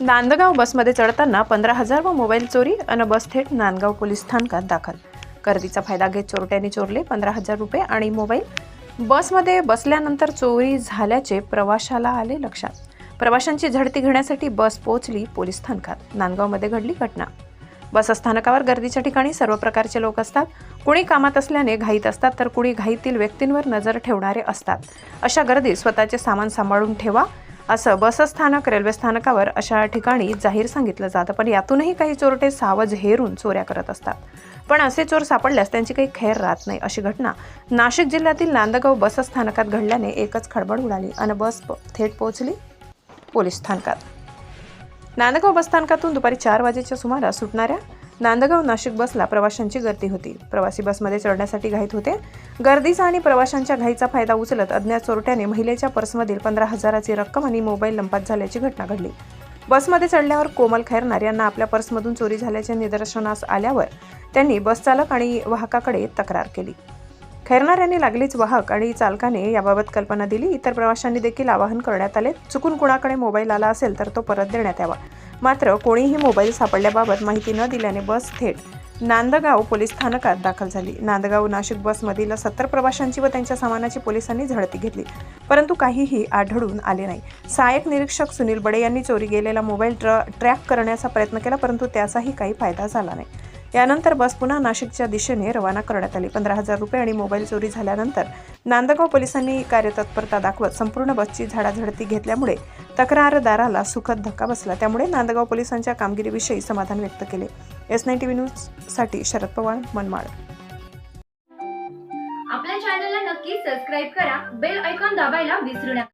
नांदगाव बसमध्ये चढताना पंधरा हजार व मोबाईल चोरी आणि बस थेट नांदगाव पोलीस स्थानकात दाखल. गर्दीचा फायदा घेत चोरट्यांनी चोरले पंधरा हजार रुपये आणि मोबाईल बसमध्ये बसल्यानंतर चोरी झाल्याचे प्रवाशाला आले लक्षात. प्रवाशांची झडती घेण्यासाठी बस पोहोचली पोलीस स्थानकात. नांदगावमध्ये घडली घटना. बस स्थानकावर गर्दीच्या ठिकाणी सर्व प्रकारचे लोक असतात. कुणी कामात असल्याने घाईत असतात तर कुणी घाईतील व्यक्तींवर नजर ठेवणारे असतात. अशा गर्दीत स्वतःचे सामान सांभाळून ठेवा. असं बसस्थानक रेल्वे स्थानकावर अशा ठिकाणी जाहीर सांगितलं जातं. पण यातूनही काही चोरटे सावज हेरून चोऱ्या करत असतात. पण असे चोर सापडल्यास त्यांची काही खैर राहत नाही अशी घटना नाशिक जिल्ह्यातील नांदगाव बसस्थानकात घडल्याने एकच खडबड उडाली आणि बस प- थेट पोहोचली पोलीस स्थानकात. नांदगाव बसस्थानकातून दुपारी चार वाजेच्या सुमारास सुटणाऱ्या नांदगाव नाशिक बसला प्रवाशांची गर्दी होती. प्रवासी बसमध्ये चढण्यासाठी घाईत होते. गर्दीचा आणि प्रवाशांच्या घाईचा फायदा उचलत अज्ञात चोरट्याने महिलेच्या पर्समधील पंधरा हजाराची रक्कम आणि मोबाईल लंपात झाल्याची घटना घडली. बसमध्ये चढल्यावर कोमल खैरनार यांना आपल्या पर्समधून चोरी झाल्याचे निदर्शनास आल्यावर त्यांनी बसचालक आणि वाहकाकडे तक्रार केली. खैरनार यांनी लागलीच वाहक आणि चालकाने याबाबत कल्पना दिली. इतर प्रवाशांनी देखील आवाहन करण्यात आले. चुकून कुणाकडे मोबाईल आला असेल तर तो परत देण्यात यावा. मात्र कोणीही मोबाईल सापडल्याबाबत माहिती न दिल्याने बस थेट नांदगाव पोलीस स्थानकात दाखल झाली. नांदगाव नाशिक बसमधील सत्तर प्रवाशांची व त्यांच्या सामानाची पोलिसांनी झडती घेतली. परंतु काहीही आढळून आले नाही. सहाय्यक निरीक्षक सुनील बडे यांनी चोरी गेलेला मोबाईल ट्र ट्रॅक करण्याचा प्रयत्न केला परंतु त्याचाही काही फायदा झाला नाही. यानंतर बस पुन्हा नाशिकच्या दिशेने रवाना करण्यात आली. पंधरा हजार रुपये आणि मोबाईल चोरी झाल्यानंतर नांदगाव पोलिसांनी कार्यतत्परता दाखवत संपूर्ण बसची झाडाझडती घेतल्यामुळे तक्रारदाराला सुखद धक्का बसला. त्यामुळे नांदगाव पोलिसांच्या कामगिरीविषयी समाधान व्यक्त केले. एस नाईन टीव्ही न्यूजसाठी शरद पवार मनमाड. आपल्या चॅनलला नक्की सबस्क्राईब करा. बेल ऐकॉन दाबायला विसरू नका.